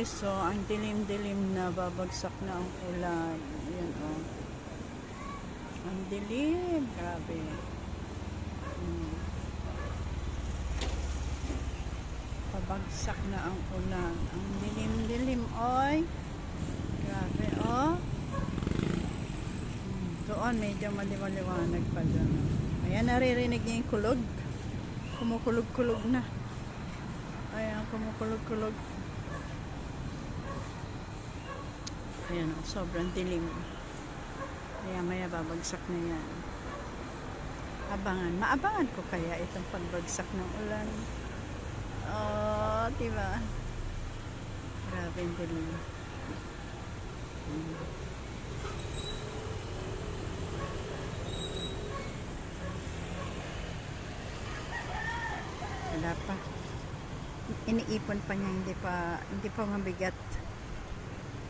guys, so ang dilim-dilim na babagsak na ang ulan. Ayan oh. Ang dilim, grabe. Hmm. Pabagsak na ang ulan. Ang dilim-dilim, oy. Grabe, oh. Hmm, Doon, medyo maliwaliwanag pa doon. Ayan, naririnig niyo yung kulog. Kumukulog-kulog na. Ayan, kumukulog-kulog. Ayan, oh, sobrang dilim. Kaya maya babagsak na yan. Abangan. Maabangan ko kaya itong pagbagsak ng ulan. Oh, diba? Grabe ang dilim. Hmm. Wala pa. Iniipon pa niya, hindi pa, hindi pa mabigat.